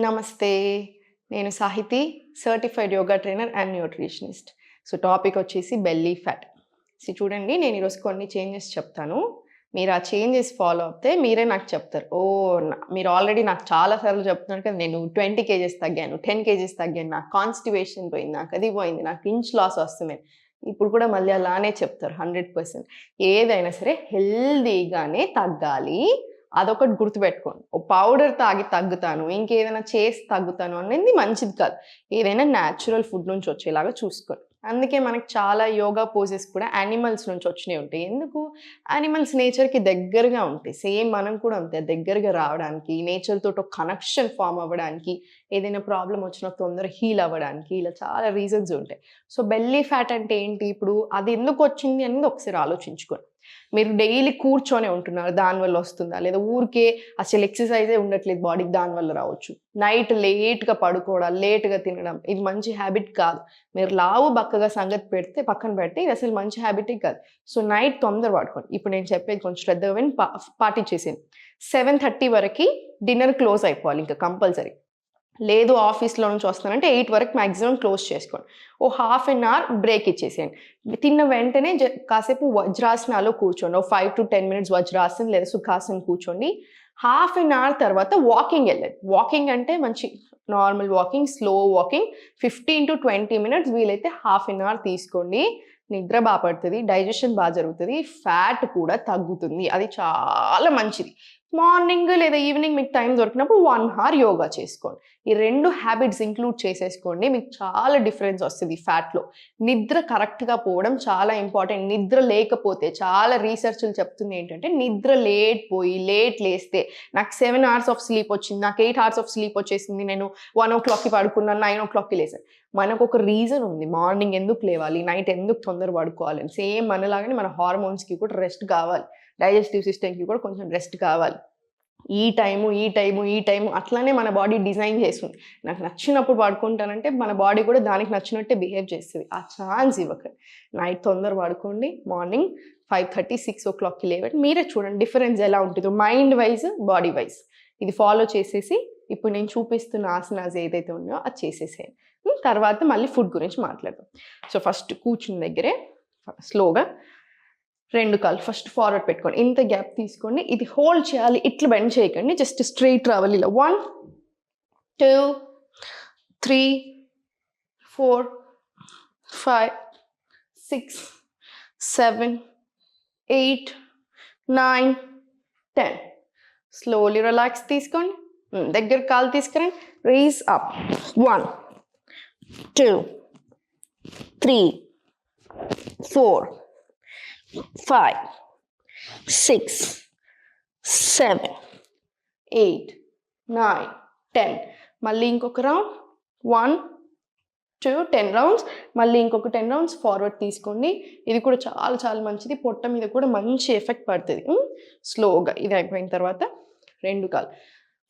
నమస్తే నేను Sahithi certified yoga trainer and nutritionist so topic వచ్చేసి బెల్లీ ఫ్యాట్ సో చూడండి నేను ఈరోజు కొన్ని చేంజెస్ చెప్తాను. మీరు ఆ చేంజెస్ ఫాలో అవుతే మీరే నాకు చెప్తారు. ఓ నా- మీరు ఆల్రెడీ నాకు చాలా సార్లు చెప్తున్నారు కదా నేను ట్వంటీ కేజెస్ తగ్గాను టెన్ కేజెస్ తగ్గాను నాకు కాన్స్టివేషన్ పోయింది నాకు అది పోయింది నాకు ఇంచ్ లాస్ వస్తుంది ఇప్పుడు కూడా మళ్ళీ అలానే చెప్తారు హండ్రెడ్ పర్సెంట్ ఏదైనా సరే హెల్దీగానే తగ్గాలి. అదొకటి గుర్తుపెట్టుకోండి. ఓ పౌడర్ తాగి తగ్గుతాను ఇంకేదైనా చేసి తగ్గుతాను అనేది మంచిది కాదు. ఏదైనా న్యాచురల్ ఫుడ్ నుంచి వచ్చేలాగా చూసుకోండి. అందుకే మనకి చాలా యోగా పోజెస్ కూడా యానిమల్స్ నుంచి వచ్చినాయి ఉంటాయి. ఎందుకు? యానిమల్స్ నేచర్కి దగ్గరగా ఉంటాయి. సేమ్ మనం కూడా అంతే. దగ్గరగా రావడానికి నేచర్ ఒక కనెక్షన్ ఫామ్ అవ్వడానికి ఏదైనా ప్రాబ్లం వచ్చినా తొందర హీల్ అవ్వడానికి ఇలా చాలా రీజన్స్ ఉంటాయి. సో బెల్లీ ఫ్యాట్ అంటే ఏంటి? ఇప్పుడు అది ఎందుకు వచ్చింది అనేది ఒకసారి ఆలోచించుకోండి. మీరు డైలీ కూర్చొని ఉంటున్నారు దానివల్ల వస్తుందా? లేదా ఊరికే అసలు ఎక్సర్సైజే ఉండట్లేదు బాడీకి దానివల్ల రావచ్చు. నైట్ లేట్గా పడుకోవడం లేట్గా తినడం ఇది మంచి హ్యాబిట్ కాదు. మీరు లావు బక్కగా సంగతి పెడితే పక్కన పెడితే ఇది అసలు మంచి హ్యాబిటే కాదు. సో నైట్ తొందర పడుకోండి ఇప్పుడు నేను చెప్పేది కొంచెం శ్రద్ధగా విని పా పార్టీ చేసేది సెవెన్ థర్టీ వరకు డిన్నర్ క్లోజ్ అయిపోవాలి ఇంకా కంపల్సరీ లేదు ఆఫీస్లో నుంచి వస్తానంటే ఎయిట్ వరకు మ్యాక్సిమం క్లోజ్ చేసుకోండి. ఓ హాఫ్ అన్ అవర్ బ్రేక్ ఇచ్చేసేయండి. తిన్న వెంటనే జ- కాసేపు వజ్రాసనాలో కూర్చోండి. ఓ five to ten minutes vajrasan లేదా సుఖాసన్ కూర్చోండి. హాఫ్ అన్ అవర్ తర్వాత వాకింగ్ వెళ్ళండి. వాకింగ్ అంటే మంచి normal walking slow walking. Fifteen to twenty minutes వీలైతే హాఫ్ అన్ అవర్ తీసుకోండి. నిద్ర బాగా పడుతుంది డైజెషన్ బాగా జరుగుతుంది ఫ్యాట్ కూడా తగ్గుతుంది. అది చాలా మంచిది. మార్నింగ్ లేదా ఈవినింగ్ మీకు టైం దొరికినప్పుడు వన్ అవర్ యోగా చేసుకోండి. ఈ రెండు హ్యాబిట్స్ ఇంక్లూడ్ చేసేసుకోండి. మీకు చాలా డిఫరెన్స్ వస్తుంది ఫ్యాట్లో. నిద్ర కరెక్ట్గా పోవడం చాలా ఇంపార్టెంట్. నిద్ర లేకపోతే చాలా రీసెర్చ్లు చెప్తుంది ఏంటంటే నిద్ర లేట్ పోయి లేట్ లేస్తే నాకు సెవెన్ అవర్స్ ఆఫ్ స్లీప్ వచ్చింది నాకు ఎయిట్ అవర్స్ ఆఫ్ స్లీప్ వచ్చేసింది నేను వన్ ఓ క్లాక్కి పడుకున్నాను నైన్ ఓ క్లాక్కి లేసాను. మనకు ఒక రీజన్ ఉంది. మార్నింగ్ ఎందుకు లేవాలి నైట్ ఎందుకు తొందర పడుకోవాలి సేమ్ మనలాగానే మన హార్మోన్స్కి కూడా రెస్ట్ కావాలి. డైజెస్టివ్ సిస్టమ్కి కూడా కొంచెం రెస్ట్ కావాలి. ఈ టైము ఈ టైము ఈ టైము అట్లానే మన బాడీ డిజైన్ చేస్తుంది. నాకు నచ్చినప్పుడు పడుకుంటానంటే మన బాడీ కూడా దానికి నచ్చినట్టే బిహేవ్ చేస్తుంది. ఆ ఛాన్స్ ఇవ్వకండి. నైట్ తొందర పడుకోండి మార్నింగ్ ఫైవ్ థర్టీ సిక్స్ ఓ క్లాక్కి లేవండి. మీరే చూడండి డిఫరెన్స్ ఎలా ఉంటుందో మైండ్ వైజ్ బాడీ వైజ్. ఇది ఫాలో చేసేసి ఇప్పుడు నేను చూపిస్తున్న ఆసనాస్ ఏదైతే ఉన్నాయో అది చేసేసేయండి. తర్వాత మళ్ళీ ఫుడ్ గురించి మాట్లాడదాం. సో ఫస్ట్ కూర్చున్న దగ్గరే స్లోగా రెండు కాళ్ళు ఫస్ట్ ఫార్వర్డ్ పెట్టుకోండి. ఇంత గ్యాప్ తీసుకోండి. ఇది హోల్డ్ చేయాలి. ఇట్లా బెండ్ చేయకండి. జస్ట్ స్ట్రైట్ రావాలి ఇలా. One two three four five six seven eight nine ten slowly relax తీసుకోండి. Hmm, దగ్గర కాలు తీసుకురండి. Raise up one two three four five six seven eight nine ten మళ్ళీ ఇంకొక round one two ten rounds మళ్ళీ ఇంకొక టెన్ రౌండ్స్ ఫార్వర్డ్ తీసుకోండి. ఇది కూడా చాలా చాలా మంచిది. పొట్ట మీద కూడా మంచి ఎఫెక్ట్ పడుతుంది. స్లోగా ఇది అయిపోయిన తర్వాత రెండు కాలు.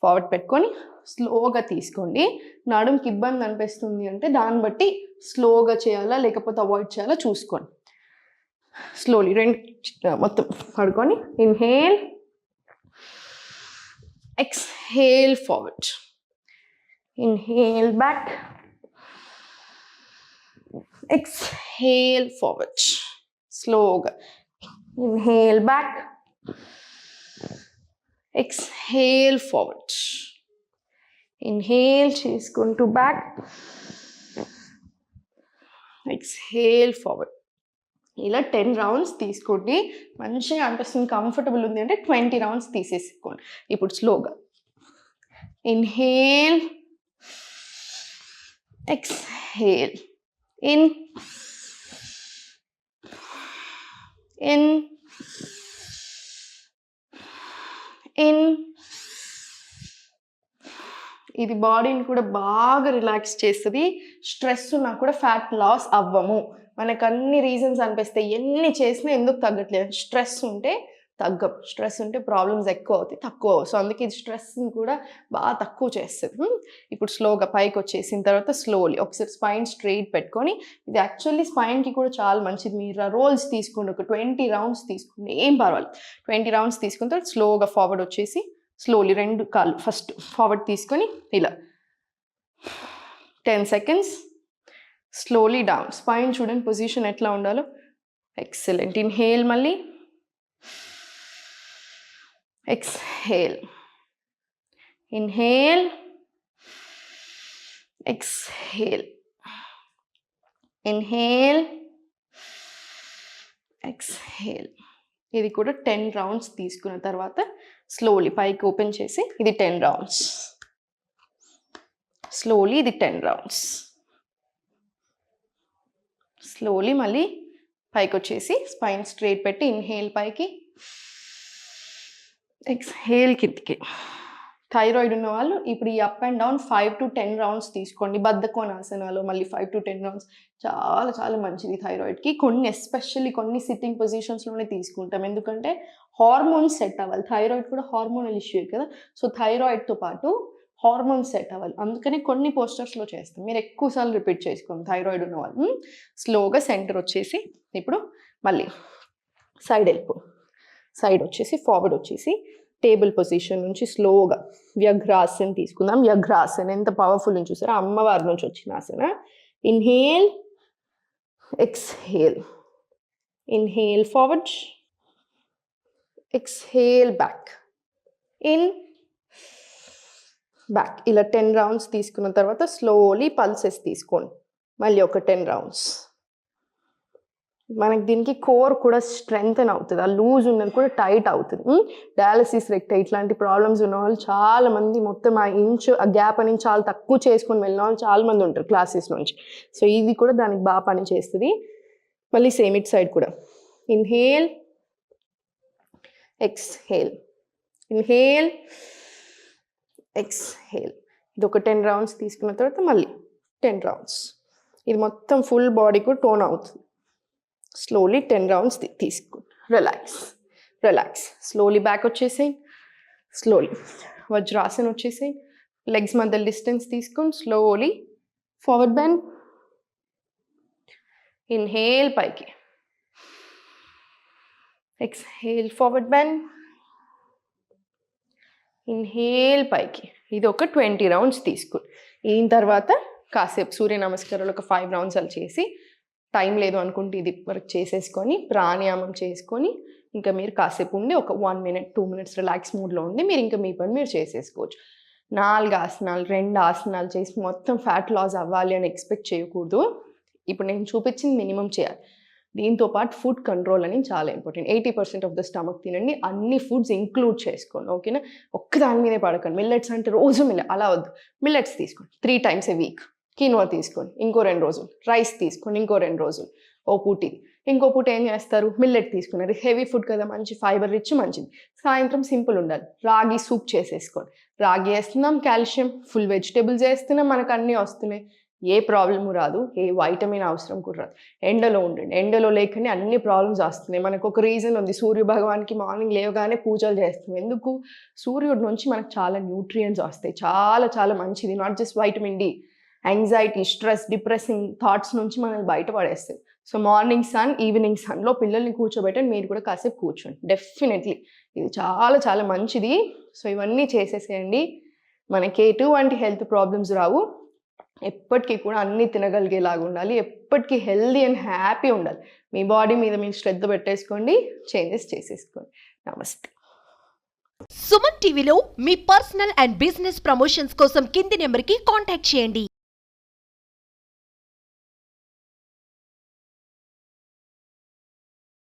ఫార్వర్డ్ పెట్టుకొని స్లోగా తీసుకోండి. నడుంకి ఇబ్బంది అనిపిస్తుంది అంటే దాన్ని బట్టి స్లోగా చేయాలా లేకపోతే అవాయిడ్ చేయాలా చూసుకోండి. స్లోలీ రెండు మొత్తం పడుకొని inhale exhale forward inhale back exhale forward స్లోగా inhale back exhale forward inhale చేసుకుంటూ బ్యాక్ ఎక్స్హేల్ ఫార్వర్డ్ ఇలా టెన్ రౌండ్స్ తీసుకోండి మంచిగా అనిపిస్తుంది కంఫర్టబుల్ ఉంది అంటే ట్వంటీ రౌండ్స్ తీసేసుకోండి. ఇప్పుడు స్లోగా inhale exhale in in in ఇది బాడీని కూడా బాగా రిలాక్స్ చేస్తుంది. స్ట్రెస్ ఉన్నా కూడా ఫ్యాట్ లాస్ అవ్వము. మనకు అన్ని రీజన్స్ అనిపిస్తాయి. ఎన్ని చేసినా ఎందుకు తగ్గట్లేదు? స్ట్రెస్ ఉంటే తగ్గం. స్ట్రెస్ ఉంటే ప్రాబ్లమ్స్ ఎక్కువ అవుతాయి తక్కువ సో అందుకే ఇది స్ట్రెస్ని కూడా బాగా తక్కువ చేస్తుంది. ఇప్పుడు స్లోగా పైకి వచ్చేసిన తర్వాత స్లోలీ ఒకసారి స్పైన్ స్ట్రైట్ పెట్టుకొని ఇది యాక్చువల్లీ స్పైన్కి కూడా చాలా మంచిది. మీరు రోల్స్ తీసుకోండి ఒక ట్వంటీ రౌండ్స్ తీసుకోండి ఏం పర్వాలేదు. ట్వంటీ రౌండ్స్ తీసుకున్న తర్వాత స్లోగా ఫార్వర్డ్ వచ్చేసి స్లోలీ రెండు కాళ్ళు ఫస్ట్ ఫార్వర్డ్ తీసుకొని ఇలా. Ten seconds slowly down spine చూడండి పొజిషన్ ఎట్లా ఉండాలో. ఎక్సలెంట్ ఇన్హేల్ మళ్ళీ. Exhale inhale exhale inhale exhale ఇది కూడా టెన్ రౌండ్స్ తీసుకున్న తర్వాత స్లోలీ పైకి ఓపెన్ చేసి ఇది టెన్ రౌండ్స్ స్లోలీ ఇది టెన్ రౌండ్స్ స్లోలీ మళ్ళీ పైకి వచ్చేసి స్పైన్ స్ట్రేట్ పెట్టి ఇన్హేల్ పైకి. ఎక్స్హేల్ కిందికి. థైరాయిడ్ ఉన్న వాళ్ళు ఇప్పుడు ఈ up and down five to ten rounds తీసుకోండి. బద్ధకోనాసనాలు మళ్ళీ ఫైవ్ టు టెన్ రౌండ్స్ చాలా చాలా మంచిది థైరాయిడ్కి కొన్ని ఎస్పెషల్లీ కొన్ని సిట్టింగ్ పొజిషన్స్లోనే తీసుకుంటాం. ఎందుకంటే హార్మోన్స్ సెట్ అవ్వాలి. థైరాయిడ్ కూడా హార్మోనల్ ఇష్యూ కదా. సో థైరాయిడ్తో పాటు హార్మోన్స్ సెట్ అవ్వాలి. అందుకని కొన్ని పోస్టర్స్లో చేస్తాం. మీరు ఎక్కువసార్లు రిపీట్ చేసుకోండి థైరాయిడ్ ఉన్న వాళ్ళు. స్లోగా సెంటర్ వచ్చేసి ఇప్పుడు మళ్ళీ సైడ్ వెళ్ళిపో. సైడ్ వచ్చేసి ఫార్వర్డ్ వచ్చేసి టేబుల్ పొజిషన్ నుంచి స్లోగా వ్యఘ్రాసన్ తీసుకుందాం. వ్యఘ్రాసన్ ఎంత పవర్ఫుల్ నుంచి చూసారా? అమ్మవారి నుంచి వచ్చిన ఆసన. Inhale exhale inhale forward exhale back in back ఇలా టెన్ రౌండ్స్ తీసుకున్న తర్వాత స్లోలీ పల్సెస్ తీసుకోండి. మళ్ళీ ఒక టెన్ రౌండ్స్ మనకి దీనికి కోర్ కూడా స్ట్రెంగ్త్ అవుతుంది. ఆ లూజ్ ఉన్నది కూడా టైట్ అవుతుంది. డయాలసిస్ రెక్ట్ ఇట్లాంటి ప్రాబ్లమ్స్ ఉన్న వాళ్ళు చాలా మంది మొత్తం ఆ ఇంచ్ ఆ గ్యాప్ అనేది చాలా తక్కువ చేసుకొని వెళ్ళిన వాళ్ళు చాలా మంది ఉంటారు క్లాసెస్ నుంచి. సో ఇది కూడా దానికి బాగా పని చేస్తుంది మళ్ళీ సేమ్ ఇట్ సైడ్ కూడా. ఇన్హేల్ ఎక్స్హేల్ ఇన్హేల్ ఎక్స్హేల్ ఇది ఒక టెన్ రౌండ్స్ తీసుకున్న తర్వాత మళ్ళీ టెన్ రౌండ్స్ ఇది మొత్తం ఫుల్ బాడీ కూడా టోన్ అవుతుంది. స్లోలీ టెన్ రౌండ్స్ తీసుకు రిలాక్స్ రిలాక్స్ స్లోలీ బ్యాక్ వచ్చేసేయి. స్లోలీ వజ్రాసన్ వచ్చేసేయి. లెగ్స్ మధ్య డిస్టెన్స్ తీసుకొని స్లోలీ ఫార్వర్డ్ బ్యాండ్ ఇన్హేల్ పైకి. ఎక్స్హేల్ ఫార్వర్డ్ బ్యాండ్ ఇన్హేల్ పైకి. ఇది ఒక ట్వంటీ రౌండ్స్ తీసుకుని ఈయన తర్వాత కాసేపు సూర్య నమస్కారాలు ఒక ఫైవ్ రౌండ్స్ అలా చేసి టైం లేదు అనుకుంటే ఇది వరకు చేసేసుకొని ప్రాణాయామం చేసుకొని ఇంకా మీరు కాసేపు ఉండి ఒక one minute two minutes relax మూడ్లో ఉండి మీరు ఇంకా మీ పని మీరు చేసేసుకోవచ్చు. నాలుగు ఆసనాలు రెండు ఆసనాలు చేసి మొత్తం ఫ్యాట్ లాస్ అవ్వాలి అని ఎక్స్పెక్ట్ చేయకూడదు. ఇప్పుడు నేను చూపించింది మినిమం చేయాలి. దీంతో పాటు ఫుడ్ కంట్రోల్ అని చాలా important eighty percent of the stomach తినండి. అన్ని ఫుడ్స్ ఇంక్లూడ్ చేసుకోండి. ఓకేనా ఒక్క దాని మీదే పడకండి. మిల్లెట్స్ అంటే రోజు మిల్లెట్ అలా వద్దు. మిల్లెట్స్ తీసుకోండి. Three times a week quinoa తీసుకోండి. ఇంకో రెండు రోజులు. రైస్ తీసుకోండి. ఇంకో రెండు రోజులు. ఓ పూటి. ఇంకో పూట ఏం చేస్తారు? మిల్లెట్ తీసుకున్నారు. హెవీ ఫుడ్ కదా? మంచి ఫైబర్ రిచ్ మంచిది. సాయంత్రం సింపుల్ ఉండాలి. రాగి సూప్ చేసేసుకోండి. రాగి వేస్తున్నాం కాల్షియం ఫుల్ వెజిటేబుల్స్ వేస్తున్నాం. మనకు అన్నీ వస్తున్నాయి. ఏ ప్రాబ్లము రాదు ఏ వైటమిన్ అవసరం కూడా రాదు. ఎండలో ఉండండి. ఎండలో లేకనే అన్ని ప్రాబ్లమ్స్ వస్తున్నాయి. మనకు ఒక రీజన్ ఉంది. సూర్య భగవాన్కి మార్నింగ్ లేవగానే పూజలు చేస్తాం. ఎందుకు? సూర్యుడి నుంచి మనకు చాలా న్యూట్రియంట్స్ వస్తాయి. చాలా చాలా మంచిది. Not just vitamin D anxiety stress depressing thoughts నుంచి మనల్ని బయటపడేస్తుంది సో మార్నింగ్ సన్ ఈవినింగ్ సన్లో పిల్లల్ని కూర్చోబెట్టండి. మీరు కూడా కాసేపు కూర్చోండి. డెఫినెట్లీ ఇది చాలా చాలా మంచిది. సో ఇవన్నీ చేసేసేయండి. మనకి ఎటువంటి హెల్త్ ప్రాబ్లమ్స్ రావు. ఎప్పటికీ కూడా అన్నీ తినగలిగేలాగా ఉండాలి ఎప్పటికీ హెల్దీ అండ్ హ్యాపీ ఉండాలి. మీ బాడీ మీద మీరు శ్రద్ధ పెట్టేసుకోండి చేంజెస్ చేసేసుకోండి. నమస్తే. సుమన్ టీవీలో మీ పర్సనల్ అండ్ బిజినెస్ ప్రమోషన్స్ కోసం కింది నెంబర్కి కాంటాక్ట్ చేయండి.